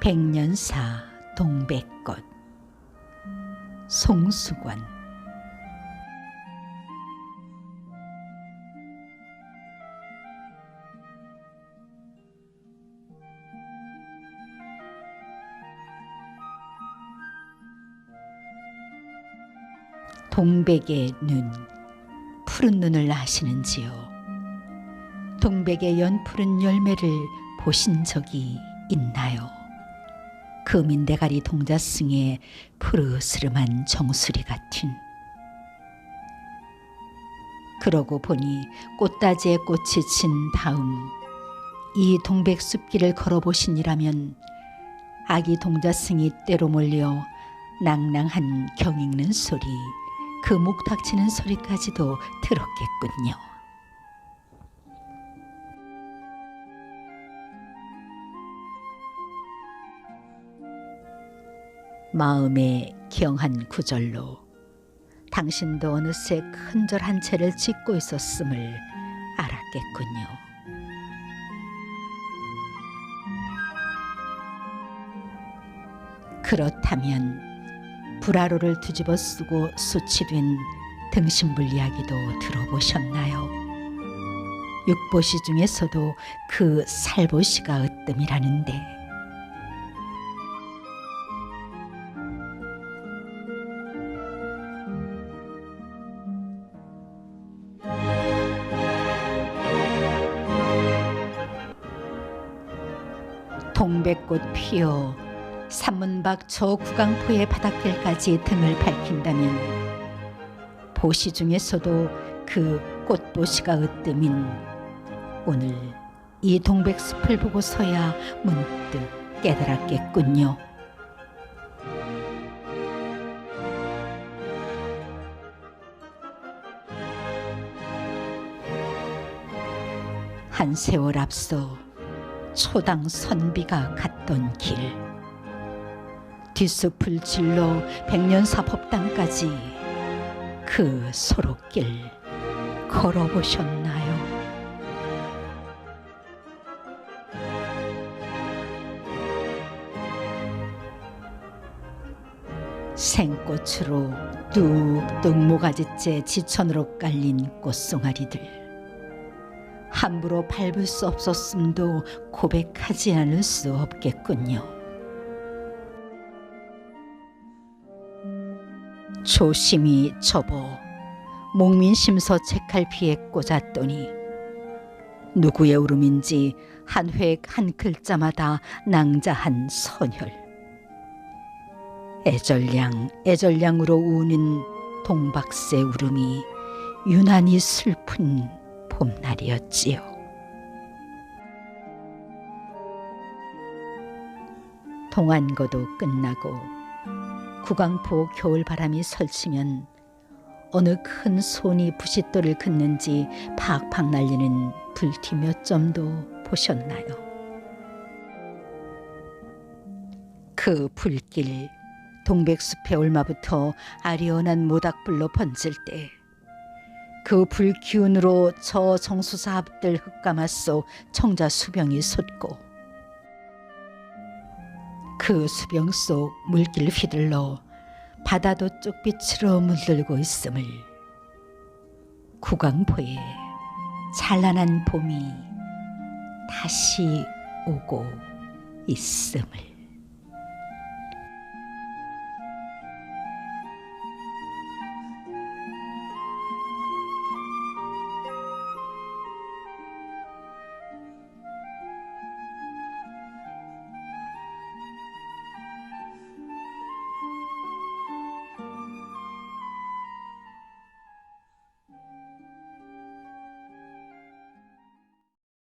백년사 동백꽃 송수관 동백의 눈 푸른 눈을 아시는지요? 동백의 연푸른 열매를 보신 적이 있나요? 금인대가리 동자승의 푸르스름한 정수리 같은 그러고 보니 꽃다지에 꽃이 진 다음 이 동백숲길을 걸어보시니라면 아기 동자승이 때로 몰려 낭낭한 경 읽는 소리 그 목 닥치는 소리까지도 들었겠군요. 마음의 경한 구절로 당신도 어느새 큰절 한 채를 짓고 있었음을 알았겠군요. 그렇다면 불화로를 뒤집어 쓰고 수치된 등신불 이야기도 들어보셨나요? 육보시 중에서도 그 살보시가 으뜸이라는데 동백꽃 피어 산문박 저 구강포의 바닷길까지 등을 밝힌다면 보시 중에서도 그 꽃보시가 으뜸인 오늘 이 동백숲을 보고서야 문득 깨달았겠군요. 한 세월 앞서 초당 선비가 갔던 길 뒷숲을 질러 백년사 법당까지 그 소록길 걸어보셨나요? 생꽃으로 뚝뚝 모가지째 지천으로 깔린 꽃송아리들 함부로 밟을 수 없었음도 고백하지 않을 수 없겠군요. 조심히 접어 목민심서 책갈피에 꽂았더니 누구의 울음인지 한 획 한 글자마다 낭자한 선혈. 애절량 애절량으로 우는 동박새 울음이 유난히 슬픈 봄날이었지요. 동안거도 끝나고 구강포 겨울바람이 설치면 어느 큰 손이 부싯돌을 긋는지 팍팍 날리는 불티 몇 점도 보셨나요? 그 불길 동백숲의 올마부터 아리원한 모닥불로 번질 때 그 불기운으로 저 정수사 앞들 속 청자 수병이 솟고 그 수병 속 물길 휘둘러 바다도 쪽빛으로 물들고 있음을 구강포에 찬란한 봄이 다시 오고 있음을